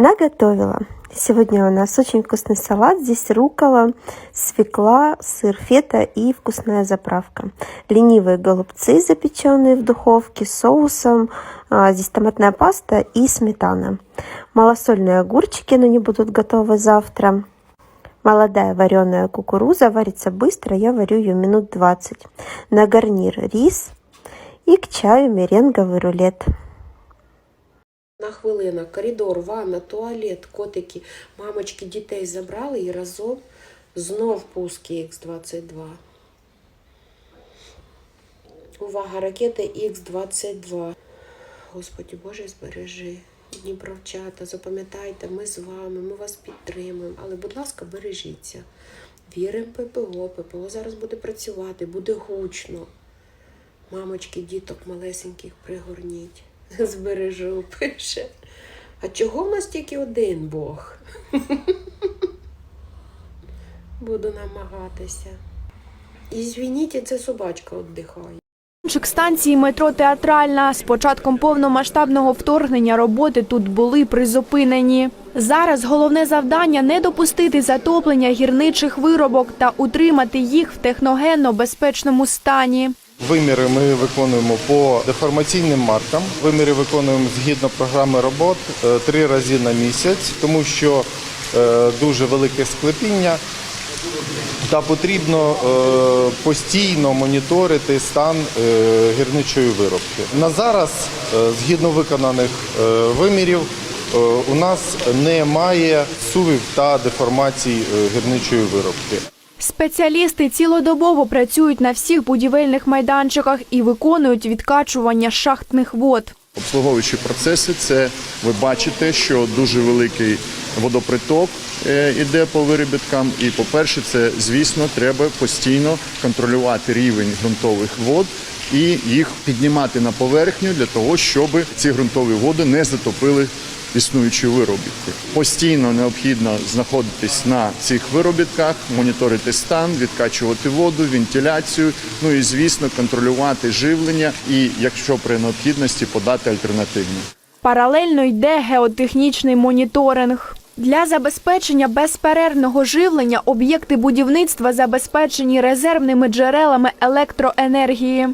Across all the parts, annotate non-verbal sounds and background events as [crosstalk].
Наготовила. Сегодня у нас очень вкусный салат. Здесь рукола, свекла, сыр фета и вкусная заправка. Ленивые голубцы, запеченные в духовке с соусом. А, Здесь томатная паста и сметана. Малосольные огурчики, но они будут готовы завтра. Молодая вареная кукуруза варится быстро, я варю ее минут 20. На гарнир рис и к чаю меренговый рулет. На хвилинах, коридор, ванна, туалет, котики, мамочки дітей забрали і разом знов пуски Х-22. Увага, ракета Х-22. Господи Боже, збережи. Дніпровчата, запам'ятайте, ми з вами, ми вас підтримуємо. Але, будь ласка, бережіться. Віримо ППО, ППО зараз буде працювати, буде гучно. Мамочки, діток малесеньких пригорніть. [laughs] Збережу, пише. А чого в нас тільки один Бог? [laughs] Буду намагатися. І звініть, це собачка віддихає. Майданчик станції метро Театральна. З початком повномасштабного вторгнення роботи тут були призупинені. Зараз головне завдання не допустити затоплення гірничих виробок та утримати їх в техногенно безпечному стані. Виміри ми виконуємо по деформаційним маркам. Виміри виконуємо згідно програми робот е, три рази на місяць, тому що е, дуже велике склепіння. Та потрібно е, постійно моніторити стан гірничої виробки. На зараз, згідно виконаних вимірів, у нас немає сувів та деформацій гірничої виробки. Спеціалісти цілодобово працюють на всіх будівельних майданчиках і виконують відкачування шахтних вод. Обслуговуючі процеси це ви бачите, що дуже великий водоприток е, іде по виробіткам. І, по-перше, це звісно треба постійно контролювати рівень ґрунтових вод і їх піднімати на поверхню для того, щоб ці ґрунтові води не затопили існуючі виробітки. Постійно необхідно знаходитись на цих виробітках, моніторити стан, відкачувати воду, вентиляцію, ну і звісно контролювати живлення і, якщо при необхідності, подати альтернативне. Паралельно йде геотехнічний моніторинг. Для забезпечення безперервного живлення об'єкти будівництва забезпечені резервними джерелами електроенергії.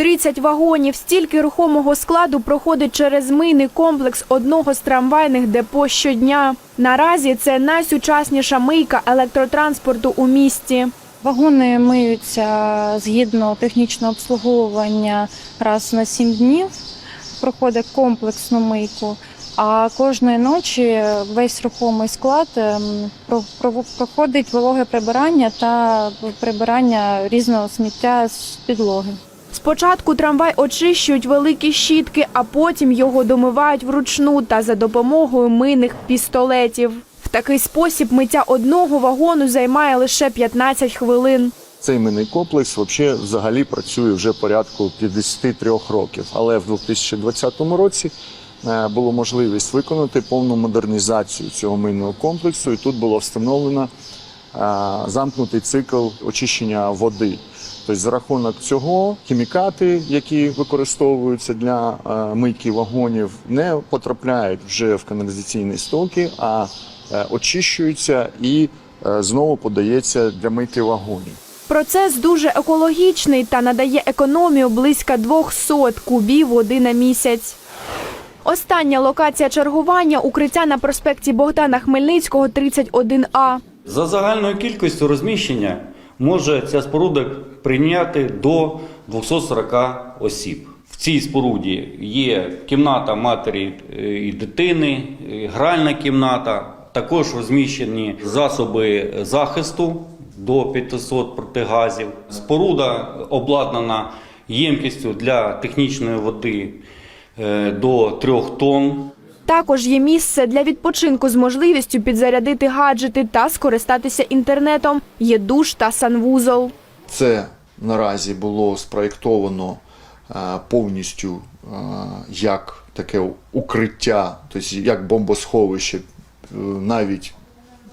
30 вагонів стільки рухомого складу проходить через мийний комплекс одного з трамвайних депо щодня. Наразі це найсучасніша мийка електротранспорту у місті. Вагони миються згідно технічного обслуговування раз на 7 днів. Проходить комплексну мийку. А кожної ночі весь рухомий склад ем, про- про- проходить вологе прибирання та прибирання різного сміття з підлоги. Спочатку трамвай очищують великі щітки, а потім його домивають вручну та за допомогою мийних пістолетів. В такий спосіб миття одного вагону займає лише 15 хвилин. Цей мінний комплекс взагалі працює вже порядку 53 років. Але в 2020 році е, було можливість виконати повну модернізацію цього мийного комплексу, і тут було встановлено е, замкнутий цикл очищення води. Тобто, за рахунок цього хімікати, які використовуються для е, мийки вагонів, не потрапляють вже в каналізаційні стоки, а е, очищуються і е, знову подається для мийки вагонів. Процес дуже екологічний та надає економію близько 200 кубів води на місяць. Остання локація чергування укриття на проспекті Богдана Хмельницького 31А. За загальною кількістю розміщення може ця споруда прийняти до 240 осіб. В цій споруді є кімната матері е, і дитини, гральна кімната, також розміщені засоби захисту до 500 протигазів. Споруда обладнана ємкістю для технічної води е, до 3 тонн. Також є місце для відпочинку з можливістю підзарядити гаджети та скористатися інтернетом. Є душ та санвузол. Це наразі було спроєктовано е, повністю е, як таке укриття, тобто як бомбосховище, е, навіть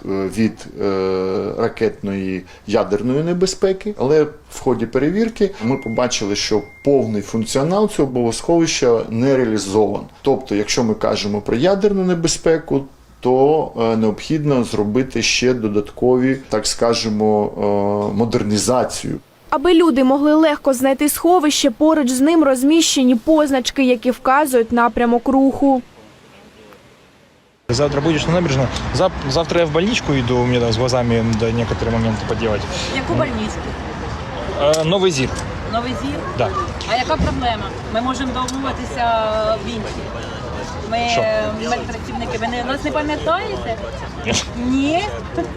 від е, ракетної ядерної небезпеки. Але в ході перевірки ми побачили, що повний функціонал цього бомбосховища не реалізован. Тобто, якщо ми кажемо про ядерну небезпеку, то е, необхідно зробити ще додаткові, так скажемо, е, модернізацію Аби люди могли легко знайти сховище, поруч з ним розміщені позначки, які вказують напрямок руху. Завтра будешь на набережной. Зав- завтра я в больничку иду, у меня там с глазами надо некоторые моменты поделать. Яку больничку? Э, новый ЗИР. Новий зір? Да. А яка проблема? Ми можемо домовитися в іншій. Ми Що? медпрацівники, ви не, нас не пам'ятаєте? Ні.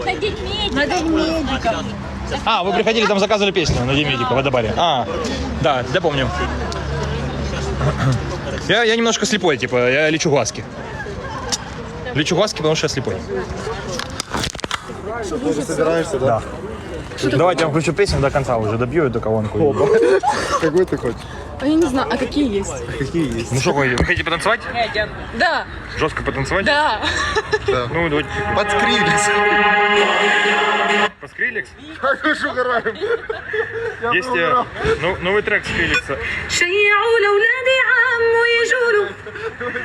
На день медика. На день медика. А, вы приходили, там заказывали песню на День медика в Водобаре. А, да, да помню. Я, я немножко слепой, типа, я лечу глазки. Лечу глазки, потому что я слепой. Тоже собираешься, да? Давайте я вам включу песню до конца уже, добью эту колонку. [laughs] Какой ты хочешь? А я не знаю, а які є? Ну что, вы хотите потанцевать? Да, Жестко потанцевать? да. [laughs] Ну, давайте. Подскрились. По Скриллекс? Есть э, ну, новый трек Скриллекса. شيعوا لأولادي عمو يجولوا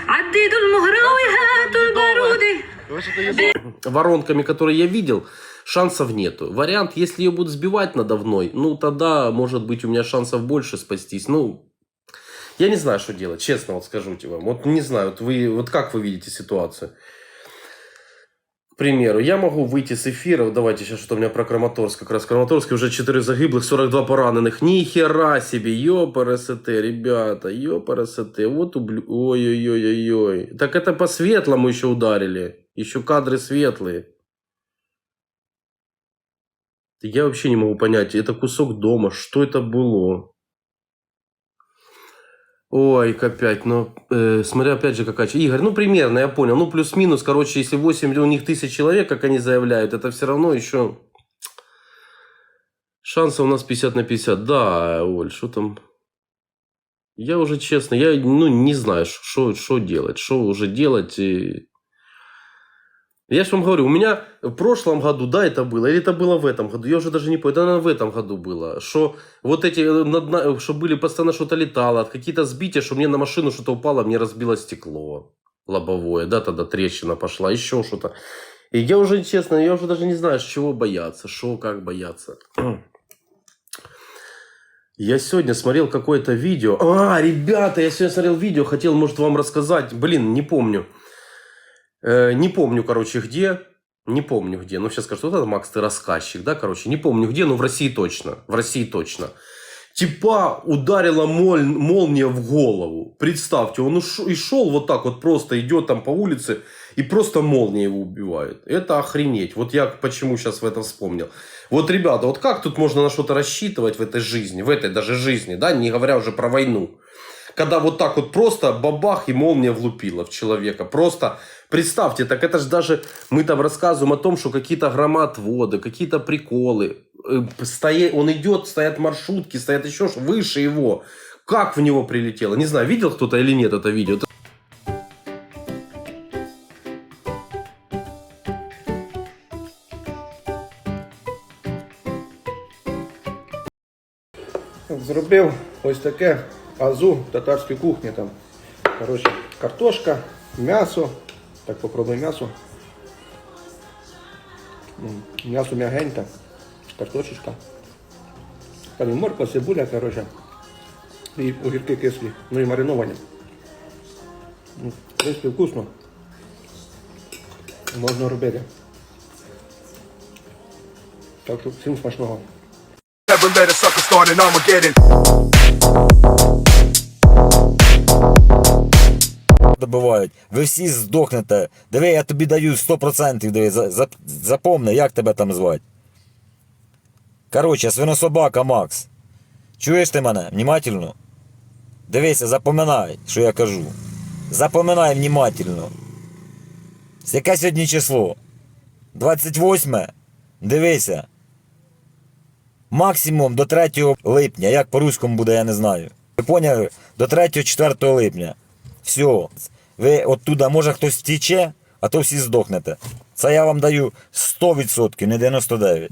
عددوا المهرة وهاتوا البارودة воронками, которые я видел, шансов нету. Вариант, если ее будут сбивать надо мной, ну тогда, может быть, у меня шансов больше спастись. Ну, я не знаю, что делать, честно вот скажу тебе вам. Вот не знаю, вот вы, вот как вы видите ситуацию? Примеру, я могу выйти с эфира, давайте сейчас что-то у меня про Краматорск, как раз в Краматорске уже 4 загиблых, 42 пораненых, ни хера себе, ёпрст, ребята, ёпрст, вот ублю... ой-ой-ой-ой-ой. Так это по светлому еще ударили, еще кадры светлые. Я вообще не могу понять, это кусок дома, что это было? Ой, опять, ну, э, смотря опять же какая... Игорь, ну, примерно, я понял. Ну, плюс-минус, короче, если 8 у них тысяч человек, как они заявляют, это все равно еще... Шансы у нас 50 на 50. Да, Оль, что там... Я уже, честно, я, ну, не знаю, что делать, что уже делать. и- Я же вам говорю, у меня в прошлом году, да, это было, или это было в этом году, я уже даже не помню, это, в этом году было, что вот эти, э, на- что были постоянно что-то летало, какие-то сбития, что мне на машину что-то упало, мне разбило стекло лобовое, да, тогда трещина пошла, еще что-то. И я уже, честно, я уже даже не знаю, с чего бояться, что, как бояться. [clears throat] Я сегодня смотрел какое-то видео. А, ребята, я сегодня смотрел видео, хотел, может, вам рассказать. Блин, не помню. Э, не помню, короче, где. Не помню где. Ну, сейчас скажу, вот это, Макс, ты рассказчик, да, короче. Не помню где, но в России точно. В России точно. Типа ударила моль- молния в голову. Представьте, он уш- и шел вот так вот, просто идет там по улице, и просто молния его убивает. Это охренеть. Вот я почему сейчас в этом вспомнил. Вот, ребята, вот как тут можно на что-то рассчитывать в этой жизни, в этой даже жизни, да, не говоря уже про войну. Когда вот так вот просто бабах и молния влупила в человека. Просто представьте, так это же даже мы там рассказываем о том, что какие-то громоотводы, какие-то приколы. э, стоя- Он идет, стоят маршрутки, стоят еще что выше его. Как в него прилетело? Не знаю, видел кто-то или нет это видео. Зробив ось таке азу татарської кухні. Там, коротше, картошка, м'ясо. Так попробуй м'ясо. М'ясо м'ягеньке, картошечка. Там і морква, цибуля, коротше. І огірки кислі, ну і мариновані. В принципі, вкусно. Можна робити. Так що всім смачного. Добивають. Ви всі здохнете. Диви, я тобі даю 100%. Диви, за, за, запомни, як тебе там звати. Коротше, свинособака Макс. Чуєш ти мене? Внімательно? Дивися, запоминай, що я кажу. Запоминай внімательно. Яке сьогодні число? 28. Дивися. Максимум до 3 липня. Як по-руському буде, я не знаю. Ви? До 3-4 липня. Все. Ви оттуда, може хтось втіче, а то всі здохнете. Це я вам даю 100%, не 99%.